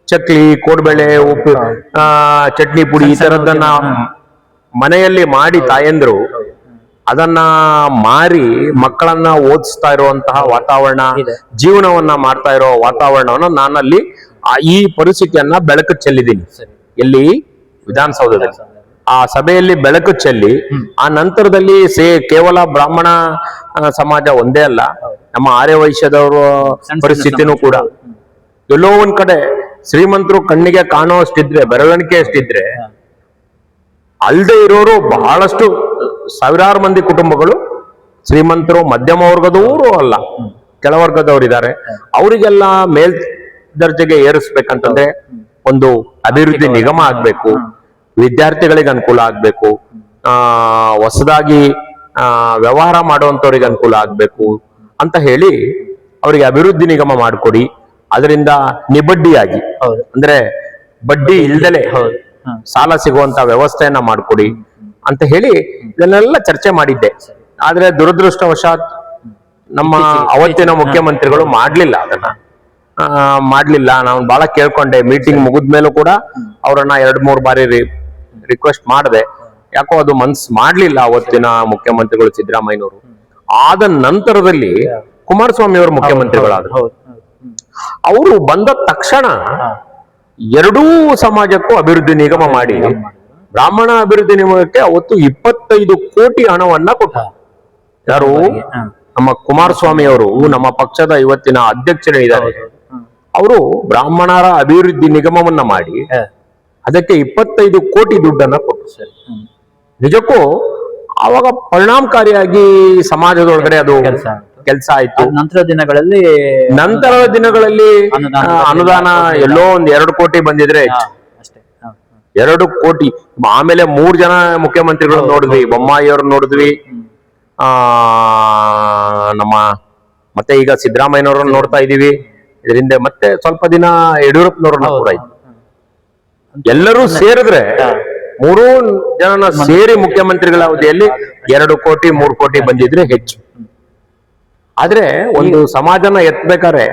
ಚಕ್ಲಿ ಕೋಡ್ಬೆಳೆ ಉಪ್ಪು ಆ, ಚಟ್ನಿ ಪುಡಿ ಈ ತರದ್ದನ್ನ ಮನೆಯಲ್ಲಿ ಮಾಡಿ ತಾಯಂದ್ರು ಅದನ್ನ ಮಾರಿ ಮಕ್ಕಳನ್ನ ಓದಿಸ್ತಾ ಇರುವಂತಹ ವಾತಾವರಣ. ಜೀವನವನ್ನ ಮಾಡ್ತಾ ಇರೋ ವಾತಾವರಣವನ್ನ ನಾನಲ್ಲಿ ಈ ಪರಿಸ್ಥಿತಿಯನ್ನ ಬೆಳಕು ಚೆಲ್ಲಿದ್ದೀನಿ. ಎಲ್ಲಿ? ವಿಧಾನಸೌಧದಲ್ಲಿ. ಆ ಸಭೆಯಲ್ಲಿ ಬೆಳಕು ಚೆಲ್ಲಿ ಆ ನಂತರದಲ್ಲಿ ಸೇ ಕೇವಲ ಬ್ರಾಹ್ಮಣ ಸಮಾಜ ಒಂದೇ ಅಲ್ಲ ನಮ್ಮ ಆರ್ಯ ವೈಶ್ಯದವರ ಪರಿಸ್ಥಿತಿನೂ ಕೂಡ. ಎಲ್ಲೋ ಒಂದ್ ಕಡೆ ಶ್ರೀಮಂತರು ಕಣ್ಣಿಗೆ ಕಾಣೋ ಅಷ್ಟಿದ್ರೆ ಬೆರವಣಿಗೆ ಅಷ್ಟಿದ್ರೆ ಅಲ್ದೇ ಇರೋರು ಬಹಳಷ್ಟು ಸಾವಿರಾರು ಮಂದಿ ಕುಟುಂಬಗಳು ಶ್ರೀಮಂತರು ಮಧ್ಯಮ ವರ್ಗದವರು ಅಲ್ಲ. ಕೆಳವರ್ಗದವರಿದ್ದಾರೆ ಅವರಿಗೆಲ್ಲ ಮೇಲ್ ದರ್ಜೆಗೆ ಏರಿಸ್ಬೇಕಂತಂದ್ರೆ ಒಂದು ಅಭಿವೃದ್ಧಿ ನಿಗಮ ಆಗ್ಬೇಕು. ವಿದ್ಯಾರ್ಥಿಗಳಿಗೆ ಅನುಕೂಲ ಆಗ್ಬೇಕು. ಆ ಹೊಸದಾಗಿ ಆ ವ್ಯವಹಾರ ಮಾಡುವಂತವ್ರಿಗೆ ಅನುಕೂಲ ಆಗ್ಬೇಕು ಅಂತ ಹೇಳಿ ಅವರಿಗೆ ಅಭಿವೃದ್ಧಿ ನಿಗಮ ಮಾಡಿಕೊಡಿ. ಅದರಿಂದ ನಿಬಡ್ಡಿಯಾಗಿ. ಅಂದ್ರೆ ಬಡ್ಡಿ ಇಲ್ದಲೆ ಸಾಲ ಸಿಗುವಂತ ವ್ಯವಸ್ಥೆಯನ್ನ ಮಾಡ್ಕೊಡಿ. ಅಂತ ಹೇಳಿ ಇದನ್ನೆಲ್ಲ ಚರ್ಚೆ ಮಾಡಿದ್ದೆ. ಆದ್ರೆ ದುರದೃಷ್ಟವಶಾತ್ ನಮ್ಮ ಅವತ್ತಿನ ಮುಖ್ಯಮಂತ್ರಿಗಳು ಮಾಡ್ಲಿಲ್ಲ ಅದನ್ನ. ಮಾಡ್ಲಿಲ್ಲ. ನಾನು ಬಹಳ ಕೇಳ್ಕೊಂಡೆ. ಮೀಟಿಂಗ್ ಮುಗಿದ್ಮೇಲೂ ಕೂಡ ಅವರನ್ನ ಎರಡ್ ಮೂರ್ ಬಾರಿ ರಿಕ್ವೆಸ್ಟ್ ಮಾಡಿದೆ. ಯಾಕೋ ಅದು ಮನ್ಸ್ ಮಾಡ್ಲಿಲ್ಲ ಅವತ್ತಿನ ಮುಖ್ಯಮಂತ್ರಿಗಳು ಸಿದ್ದರಾಮಯ್ಯನವರು. ಆದ ನಂತರದಲ್ಲಿ ಕುಮಾರಸ್ವಾಮಿ ಅವರು ಮುಖ್ಯಮಂತ್ರಿಗಳಾದ್ರು. ಅವರು ಬಂದ ತಕ್ಷಣ. ಎರಡೂ ಸಮಾಜಕ್ಕೂ ಅಭಿವೃದ್ಧಿ ನಿಗಮ ಮಾಡಿ ಬ್ರಾಹ್ಮಣ ಅಭಿವೃದ್ಧಿ ನಿಗಮಕ್ಕೆ ಅವತ್ತು ಇಪ್ಪತ್ತೈದು ಕೋಟಿ ಹಣವನ್ನ ಕೊಟ್ಟ ಯಾರು. ನಮ್ಮ ಕುಮಾರಸ್ವಾಮಿ ಅವರು ನಮ್ಮ ಪಕ್ಷದ ಇವತ್ತಿನ ಅಧ್ಯಕ್ಷರೇ ಇದ್ದಾರೆ. ಅವರು ಬ್ರಾಹ್ಮಣರ ಅಭಿವೃದ್ಧಿ ನಿಗಮವನ್ನ ಮಾಡಿ ಅದಕ್ಕೆ ಇಪ್ಪತ್ತೈದು ಕೋಟಿ ದುಡ್ಡನ್ನ ಕೊಟ್ಟರು ಸರ್ ನಿಜಕ್ಕೂ ಅವಾಗ ಪರಿಣಾಮಕಾರಿಯಾಗಿ ಸಮಾಜದೊಳಗಡೆ ಅದು ಕೆಲ್ಸ ಆಯ್ತು. ಕೆಲಸ ಆಯ್ತು. ನಂತರ ದಿನಗಳಲ್ಲಿ ನಂತರದ ದಿನಗಳಲ್ಲಿ ಅನುದಾನ ಎಲ್ಲೋ ಒಂದ್ ಎರಡು ಕೋಟಿ ಬಂದಿದ್ರೆ. ಎರಡು ಕೋಟಿ. ಆಮೇಲೆ ಮೂರ್ ಜನ ಮುಖ್ಯಮಂತ್ರಿಗಳು ನೋಡಿದ್ವಿ. ಬೊಮ್ಮಾಯಿ ಅವ್ರು ನೋಡಿದ್ವಿ. ಆ ನಮ್ಮ ಮತ್ತೆ ಈಗ ಸಿದ್ದರಾಮಯ್ಯನವ್ರನ್ನ ನೋಡ್ತಾ ಇದೀವಿ ಇದರಿಂದ ಮತ್ತೆ ಸ್ವಲ್ಪ ದಿನ ಯಡಿಯೂರಪ್ಪನವ್ರನ್ನ ಕೂಡ. ಎಲ್ಲರೂ ಸೇರಿದ್ರೆ ಮೂರೂ ಜನನ ಸೇರಿ ಮುಖ್ಯಮಂತ್ರಿಗಳ ಅವಧಿಯಲ್ಲಿ ಎರಡು ಕೋಟಿ ಮೂರು ಕೋಟಿ ಬಂದಿದ್ರೆ ಹೆಚ್ಚು. ಆದ್ರೆ ಒಂದು ಸಮಾಜನ ಎತ್ತಬೇಕಾದ್ರೆ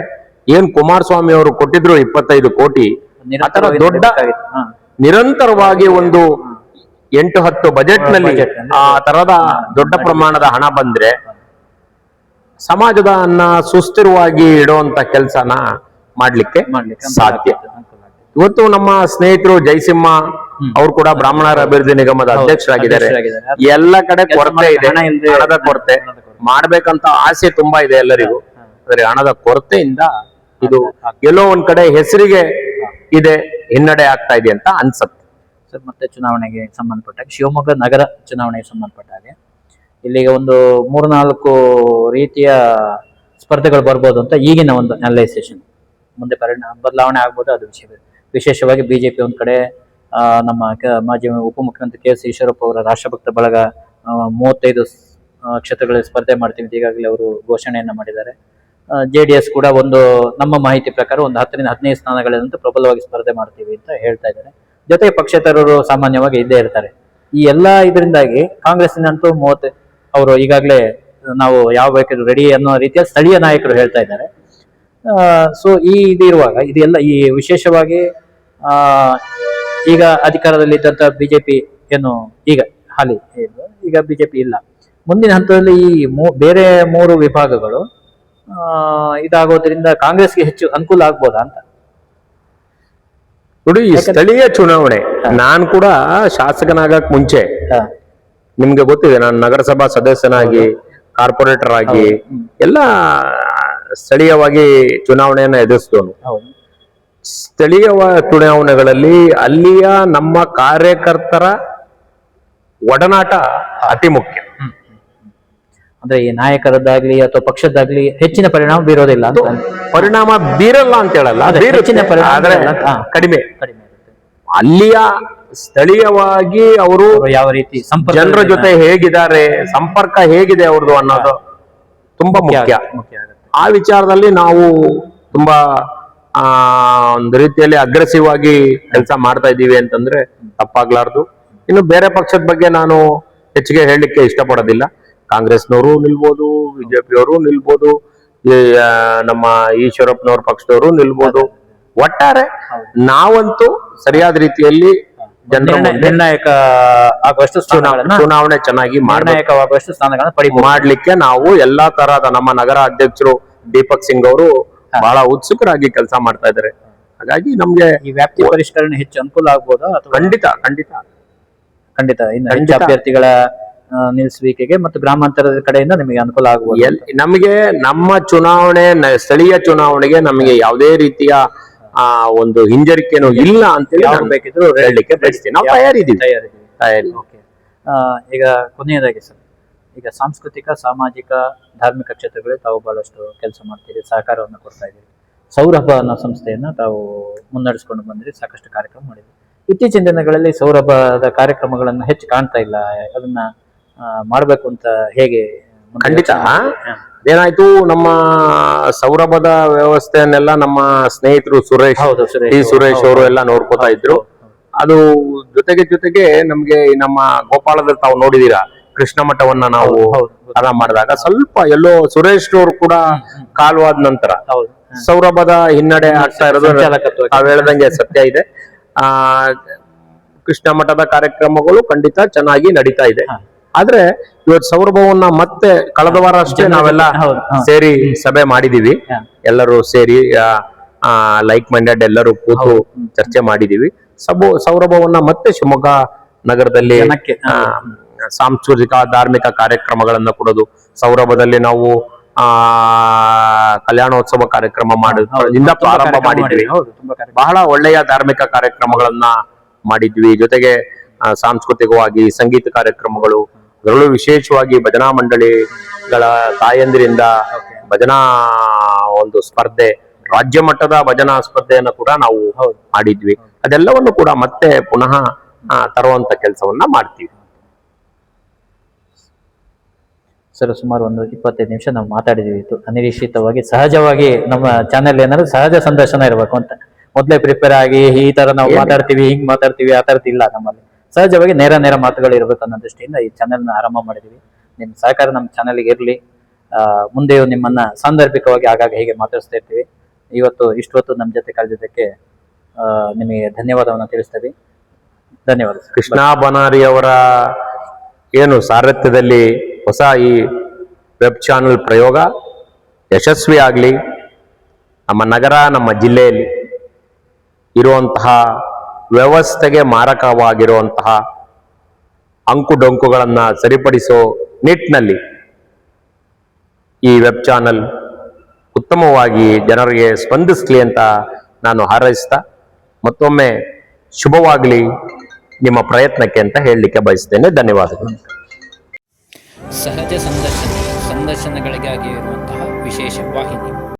ಏನ್ ಕುಮಾರಸ್ವಾಮಿ ಅವರು ಕೊಟ್ಟಿದ್ರು ಇಪ್ಪತ್ತೈದು ಕೋಟಿ ಆತರ ದೊಡ್ಡ. ನಿರಂತರವಾಗಿ ಒಂದು ಎಂಟು ಹತ್ತು ಬಜೆಟ್ನಲ್ಲಿ ಆ ತರದ ದೊಡ್ಡ ಪ್ರಮಾಣದ ಹಣ ಬಂದ್ರೆ ಸಮಾಜದ ಅನ್ನ ಸುಸ್ಥಿರವಾಗಿ ಇಡುವಂತ ಕೆಲಸನ ಮಾಡ್ಲಿಕ್ಕೆ ಸಾಧ್ಯ. ಇವತ್ತು ನಮ್ಮ ಸ್ನೇಹಿತರು ಜಯಸಿಂಹ ಅವ್ರು ಕೂಡ ಬ್ರಾಹ್ಮಣರ ಅಭಿವೃದ್ಧಿ ನಿಗಮದ ಅಧ್ಯಕ್ಷರಾಗಿದ್ದಾರೆ. ಎಲ್ಲ ಕಡೆ ಕೊರತೆ ಇದೆ. ಹಣದ ಕೊರತೆ. ಹಣದ ಕೊರತೆ. ಮಾಡ್ಬೇಕಂತ ಆಸೆ ತುಂಬಾ ಇದೆ ಎಲ್ಲರಿಗೂ. ಆದ್ರೆ ಹಣದ ಕೊರತೆಯಿಂದ ಇದು ಎಲ್ಲೋ ಒಂದ್ ಕಡೆ ಹೆಸರಿಗೆ ಇದೆ, ಹಿನ್ನಡೆ ಆಗ್ತಾ ಇದೆ ಅಂತ ಅನ್ಸುತ್ತೆ. ಸರ್, ಮತ್ತೆ ಚುನಾವಣೆಗೆ ಸಂಬಂಧಪಟ್ಟಾಗ ಶಿವಮೊಗ್ಗ ನಗರ ಚುನಾವಣೆಗೆ ಸಂಬಂಧಪಟ್ಟ ಹಾಗೆ. ಇಲ್ಲಿಗೆ ಒಂದು ಮೂರ್ನಾಲ್ಕು ರೀತಿಯ ಸ್ಪರ್ಧೆಗಳು ಬರ್ಬೋದು ಅಂತ ಈಗಿನ ಒಂದು ಅನಲೈಸೇಷನ್ ಮುಂದೆ ಪರಿಣಾಮ ಬದಲಾವಣೆ ಆಗ್ಬೋದು, ಅದು ವಿಷಯ. ವಿಶೇಷವಾಗಿ ಬಿಜೆಪಿ ಒಂದು ಕಡೆ ನಮ್ಮ ಮಾಜಿ ಉಪಮುಖ್ಯಮಂತ್ರಿ ಕೆ ಎಸ್ ಈಶ್ವರಪ್ಪ ಅವರ ರಾಷ್ಟ್ರಭಕ್ತ ಬಳಗ ಮೂವತ್ತೈದು ಕ್ಷೇತ್ರಗಳಲ್ಲಿ ಸ್ಪರ್ಧೆ ಮಾಡ್ತೀವಿ ಈಗಾಗಲೇ ಅವರು ಘೋಷಣೆಯನ್ನು ಮಾಡಿದ್ದಾರೆ. ಜೆ ಡಿ ಎಸ್ ಕೂಡ ಒಂದು ನಮ್ಮ ಮಾಹಿತಿ ಪ್ರಕಾರ ಒಂದು ಹತ್ತರಿಂದ ಹದಿನೈದು ಸ್ಥಾನಗಳಂತೂ ಪ್ರಬಲವಾಗಿ ಸ್ಪರ್ಧೆ ಮಾಡ್ತೀವಿ ಅಂತ ಹೇಳ್ತಾ ಇದ್ದಾರೆ. ಜೊತೆಗೆ ಪಕ್ಷೇತರರು ಸಾಮಾನ್ಯವಾಗಿ ಇದ್ದೇ ಇರ್ತಾರೆ. ಈ ಎಲ್ಲ ಇದರಿಂದಾಗಿ ಕಾಂಗ್ರೆಸ್ನಂತೂ ಮೂವತ್ತು, ಅವರು ಈಗಾಗಲೇ ನಾವು ಯಾವ ಬೇಕಾದ್ರು ರೆಡಿ ಅನ್ನೋ ರೀತಿಯ ಸ್ಥಳೀಯ ನಾಯಕರು ಹೇಳ್ತಾ ಇದ್ದಾರೆ. ಸೊ ಈ ಇದಿರುವಾಗ ಇದೆಲ್ಲ ಈ ವಿಶೇಷವಾಗಿ ಈಗ ಅಧಿಕಾರದಲ್ಲಿದ್ದಂಥ ಬಿ ಜೆ ಬಿಜೆಪಿ ಏನು ಈಗ ಹಾಲಿ, ಈಗ ಬಿಜೆಪಿ ಇಲ್ಲ. ಮುಂದಿನ ಹಂತದಲ್ಲಿ ಈ ಮೂ, ಬೇರೆ ಮೂರು ವಿಭಾಗಗಳು ಇದಾಗೋದ್ರಿಂದ ಕಾಂಗ್ರೆಸ್ಗೆ ಹೆಚ್ಚು ಅನುಕೂಲ ಆಗ್ಬೋದಾ ಅಂತ. ನೋಡಿ ಈ ಸ್ಥಳೀಯ ಚುನಾವಣೆ ನಾನ್ ಕೂಡ ಶಾಸಕನಾಗಕ್ ಮುಂಚೆ. ನಿಮ್ಗೆ ಗೊತ್ತಿದೆ ನಾನು ನಗರಸಭಾ ಸದಸ್ಯನಾಗಿ ಕಾರ್ಪೊರೇಟರ್ ಆಗಿ ಎಲ್ಲ ಸ್ಥಳೀಯವಾಗಿ ಚುನಾವಣೆಯನ್ನ ಎದುರಿಸಿದವನು. ಸ್ಥಳೀಯ ಚುನಾವಣೆಗಳಲ್ಲಿ ಅಲ್ಲಿಯ ನಮ್ಮ ಕಾರ್ಯಕರ್ತರ ಒಡನಾಟ ಅತಿ ಮುಖ್ಯ. ಅಂದ್ರೆ ಈ ನಾಯಕರದ್ದಾಗ್ಲಿ ಅಥವಾ ಪಕ್ಷದ್ದಾಗ್ಲಿ ಹೆಚ್ಚಿನ ಪರಿಣಾಮ ಬೀರೋದಿಲ್ಲ ಅಂತ ಪರಿಣಾಮ ಬೀರಲ್ಲ ಅಂತ ಹೇಳಲ್ಲ ಹೆಚ್ಚಿನ ಪರಿಣಾಮ ಆದ್ರೆ ಕಡಿಮೆ. ಕಡಿಮೆ ಅಲ್ಲಿಯ ಸ್ಥಳೀಯವಾಗಿ ಅವರು ಯಾವ ರೀತಿ ಸಂಪರ್ಕ ಜನರ ಜೊತೆ ಹೇಗಿದ್ದಾರೆ ಸಂಪರ್ಕ ಹೇಗಿದೆ ಅವ್ರದ್ದು ಅನ್ನೋದು ತುಂಬಾ ಮುಖ್ಯ ಮುಖ್ಯ. ಆ ವಿಚಾರದಲ್ಲಿ ನಾವು ತುಂಬಾ ಆ ಒಂದು ರೀತಿಯಲ್ಲಿ ಅಗ್ರೆಸಿವ್ ಆಗಿ ಕೆಲಸ ಮಾಡ್ತಾ ಇದ್ದೀವಿ ಅಂತಂದ್ರೆ ತಪ್ಪಾಗ್ಲಾರ್ದು. ಇನ್ನು ಬೇರೆ ಪಕ್ಷದ ಬಗ್ಗೆ ನಾನು ಹೆಚ್ಚಿಗೆ ಹೇಳಲಿಕ್ಕೆ ಇಷ್ಟಪಡೋದಿಲ್ಲ. ಕಾಂಗ್ರೆಸ್ನವರು ನಿಲ್ಬೋದು ಬಿಜೆಪಿಯವರು ನಿಲ್ಬೋದು ನಮ್ಮ ಈಶ್ವರಪ್ಪನವ್ರ ಪಕ್ಷದವರು ನಿಲ್ಬೋದು. ಒಟ್ಟಾರೆ ನಾವಂತೂ ಸರಿಯಾದ ರೀತಿಯಲ್ಲಿ ಜನರ ನಿರ್ಣಾಯಕ ಆಗುವಷ್ಟು ಸ್ಥಾನಗಳನ್ನ ಚುನಾವಣೆ ಚೆನ್ನಾಗಿ ನಿರ್ಣಾಯಕವಾಗುವಷ್ಟು ಸ್ಥಾನಗಳನ್ನ ಪಡಿ ಮಾಡ್ಲಿಕ್ಕೆ ನಾವು ಎಲ್ಲಾ ತರಹದ ನಮ್ಮ ನಗರ ಅಧ್ಯಕ್ಷರು ದೀಪಕ್ ಸಿಂಗ್ ಅವರು ಬಹಳ ಉತ್ಸುಕರಾಗಿ ಕೆಲಸ ಮಾಡ್ತಾ ಇದ್ದಾರೆ. ಹಾಗಾಗಿ ನಮ್ಗೆ ಈ ವ್ಯಾಪ್ತಿ ಪರಿಷ್ಕರಣೆ ಹೆಚ್ಚು ಅನುಕೂಲ ಆಗ್ಬೋದಾ ಖಂಡಿತ ಖಂಡಿತ. ಖಂಡಿತ. ಇನ್ನು ಅಭ್ಯರ್ಥಿಗಳ ನಿಲ್ಲಿಸುವಿಕೆಗೆ ಮತ್ತು ಗ್ರಾಮಾಂತರದ ಕಡೆಯಿಂದ ನಿಮಗೆ ಅನುಕೂಲ ಎಲ್ ನಮಗೆ ನಮ್ಮ ಚುನಾವಣೆ ಸ್ಥಳೀಯ ಚುನಾವಣೆಗೆ ನಮಗೆ ಯಾವುದೇ ರೀತಿಯ ಆ ಒಂದು ಹಿಂಜರಿಕೆನೂ ಇಲ್ಲ ಅಂತೇಳಿ ಬೇಕಿದ್ರು ಹೇಳಲಿಕ್ಕೆ ನಾವು ತಯಾರಿದ್ದೀವಿ. ತಯಾರಿದ್ದೀವಿ. ತಯಾರಿ ಓಕೆ. ಈಗ ಕೊನೆಯದಾಗಿ ಸರ್ ಈಗ ಸಾಂಸ್ಕೃತಿಕ ಸಾಮಾಜಿಕ ಧಾರ್ಮಿಕ ಕ್ಷೇತ್ರಗಳಲ್ಲಿ ತಾವು ಬಹಳಷ್ಟು ಕೆಲಸ ಮಾಡ್ತೀರಿ ಸಹಕಾರವನ್ನು ಕೊಡ್ತಾ ಇದ್ದೀರಿ. ಸೌರಭ ಅನ್ನೋ ಸಂಸ್ಥೆಯನ್ನ ತಾವು ಮುನ್ನಡೆಸ್ಕೊಂಡು ಬಂದಿರಿ ಸಾಕಷ್ಟು ಕಾರ್ಯಕ್ರಮ ಮಾಡಿದ್ರಿ. ಇತ್ತೀಚಿನ ದಿನಗಳಲ್ಲಿ ಸೌರಭದ ಕಾರ್ಯಕ್ರಮಗಳನ್ನು ಹೆಚ್ಚು ಕಾಣ್ತಾ ಇಲ್ಲ ಅದನ್ನ ಮಾಡ್ಬೇಕು ಅಂತ ಹೇಗೆ ಖಂಡಿತ. ಏನಾಯ್ತು ನಮ್ಮ ಸೌರಭದ ವ್ಯವಸ್ಥೆಯನ್ನೆಲ್ಲ ನಮ್ಮ ಸ್ನೇಹಿತರು ಸುರೇಶ್ ಹೌದು ಸುರೇಶ್ ಟಿ ಅವರು. ಸುರೇಶ್. ಅವರು ಎಲ್ಲ ನೋಡ್ಕೋತಾ ಇದ್ರು. ಅದು ಜೊತೆಗೆ ಜೊತೆಗೆ ನಮ್ಗೆ ನಮ್ಮ ಗೋಪಾಲದಲ್ಲಿ ತಾವು ನೋಡಿದೀರಾ? ಕೃಷ್ಣ ಮಠವನ್ನ ನಾವು ಅದ. ಆರಾಮ ಮಾಡಿದಾಗ ಸ್ವಲ್ಪ ಎಲ್ಲೋ ಸುರೇಶ್ ಅವರು ಕೂಡ ಕಾಲವಾದ ನಂತರ ಸೌರಭದ ಹಿನ್ನಡೆ ಆಗ್ತಾ ಇರೋದು ನಾವು ಹೇಳ್ದಂಗೆ ಸತ್ಯ ಇದೆ. ಆ ಕೃಷ್ಣ ಮಠದ ಕಾರ್ಯಕ್ರಮಗಳು ಖಂಡಿತ ಚೆನ್ನಾಗಿ ನಡೀತಾ ಇದೆ. ಆದ್ರೆ ಇವತ್ತು ಸೌರಭವನ್ನ ಮತ್ತೆ ಕಳೆದ ವಾರ ಅಷ್ಟೇ ನಾವೆಲ್ಲ ಸೇರಿ ಸಭೆ ಮಾಡಿದೀವಿ. ಎಲ್ಲರೂ ಸೇರಿ ಲೈಕ್ ಮೈಂಡೆಡ್ ಎಲ್ಲರೂ ಕೂತು ಚರ್ಚೆ ಮಾಡಿದೀವಿ. ಸಬು ಸೌರಭವನ್ನ ಮತ್ತೆ ಶಿವಮೊಗ್ಗ ನಗರದಲ್ಲಿ ಸಾಂಸ್ಕೃತಿಕ ಧಾರ್ಮಿಕ ಕಾರ್ಯಕ್ರಮಗಳನ್ನ ಕೊಡೋದು. ಸೌರಭದಲ್ಲಿ ನಾವು ಆ ಕಲ್ಯಾಣೋತ್ಸವ ಕಾರ್ಯಕ್ರಮ ಮಾಡಿದ ಪ್ರಾರಂಭ ಮಾಡಿದ್ವಿ. ಬಹಳ ಒಳ್ಳೆಯ ಧಾರ್ಮಿಕ ಕಾರ್ಯಕ್ರಮಗಳನ್ನ ಮಾಡಿದ್ವಿ. ಜೊತೆಗೆ ಸಾಂಸ್ಕೃತಿಕವಾಗಿ ಸಂಗೀತ ಕಾರ್ಯಕ್ರಮಗಳು ಅದರಲ್ಲೂ ವಿಶೇಷವಾಗಿ ಭಜನಾ ಮಂಡಳಿಗಳ ತಾಯಂದಿರಿಂದ ಭಜನಾ ಒಂದು ಸ್ಪರ್ಧೆ ರಾಜ್ಯ ಮಟ್ಟದ ಭಜನಾ ಸ್ಪರ್ಧೆಯನ್ನು ಕೂಡ ನಾವು. ಮಾಡಿದ್ವಿ. ಅದೆಲ್ಲವನ್ನು ಕೂಡ ಮತ್ತೆ ಪುನಃ ತರುವಂತ ಕೆಲಸವನ್ನ ಮಾಡ್ತೀವಿ. ಸರ್ ಸುಮಾರು ಒಂದು ಇಪ್ಪತ್ತೈದು ನಿಮಿಷ ನಾವು ಮಾತಾಡಿದ್ವಿ ಇತ್ತು ಅನಿರೀಕ್ಷಿತವಾಗಿ ಸಹಜವಾಗಿ ನಮ್ಮ ಚಾನೆಲ್ ಏನಾದ್ರು ಸಹಜ ಸಂದರ್ಶನ ಇರಬೇಕು ಅಂತ. ಮೊದಲೇ ಪ್ರಿಪೇರ್ ಆಗಿ ಈ ತರ ನಾವು ಮಾತಾಡ್ತೀವಿ ಹಿಂಗ್ ಮಾತಾಡ್ತೀವಿ ಆ ತರದ್ ಇಲ್ಲ ನಮ್ಮಲ್ಲಿ. ಸಹಜವಾಗಿ ನೇರ ನೇರ ಮಾತುಗಳು ಇರಬೇಕು ಅನ್ನೋ ದೃಷ್ಟಿಯಿಂದ ಈ ಚಾನೆಲ್ನ ಆರಂಭ ಮಾಡಿದೀವಿ. ನಿಮ್ಮ ಸಹಕಾರ ನಮ್ಮ ಚಾನೆಲ್ಗೆ ಇರಲಿ. ಮುಂದೆಯೂ ನಿಮ್ಮನ್ನ ಸಾಂದರ್ಭಿಕವಾಗಿ ಆಗಾಗ ಹೀಗೆ ಮಾತಾಡಿಸ್ತಾ ಇರ್ತೀವಿ. ಇವತ್ತು ಇಷ್ಟೊತ್ತು ನಮ್ಮ ಜೊತೆ ಕಳೆದಿದ್ದಕ್ಕೆ ನಿಮಗೆ ಧನ್ಯವಾದವನ್ನು ತಿಳಿಸ್ತೀವಿ. ಧನ್ಯವಾದ. ಕೃಷ್ಣ ಬನಾರಿ ಅವರ ಏನು ಸಾರಥ್ಯದಲ್ಲಿ ಹೊಸ ಈ ವೆಬ್ ಚಾನಲ್ ಪ್ರಯೋಗ ಯಶಸ್ವಿ ಆಗಲಿ. ನಮ್ಮ ನಗರ, ನಮ್ಮ ಜಿಲ್ಲೆಯಲ್ಲಿ ಇರುವಂತಹ ವ್ಯವಸ್ಥೆಗೆ ಮಾರಕವಾಗಿರುವಂತಹ ಅಂಕುಡೊಂಕುಗಳನ್ನು ಸರಿಪಡಿಸೋ ನಿಟ್ಟಿನಲ್ಲಿ ಈ ವೆಬ್ ಚಾನಲ್ ಉತ್ತಮವಾಗಿ ಜನರಿಗೆ ಸ್ಪಂದಿಸ್ಲಿ ಅಂತ ನಾನು ಹಾರೈಸ್ತಾ ಮತ್ತೊಮ್ಮೆ ಶುಭವಾಗಲಿ ನಿಮ್ಮ ಪ್ರಯತ್ನಕ್ಕೆ ಅಂತ ಹೇಳಲಿಕ್ಕೆ ಬಯಸ್ತೇನೆ. ಧನ್ಯವಾದಗಳು. ಸಹಜ ಸಂದರ್ಶನ ಸಂದರ್ಶನಗಳಿಗಾಗಿ ಇರುವಂತಹ ವಿಶೇಷ ವಾಹಿನಿ.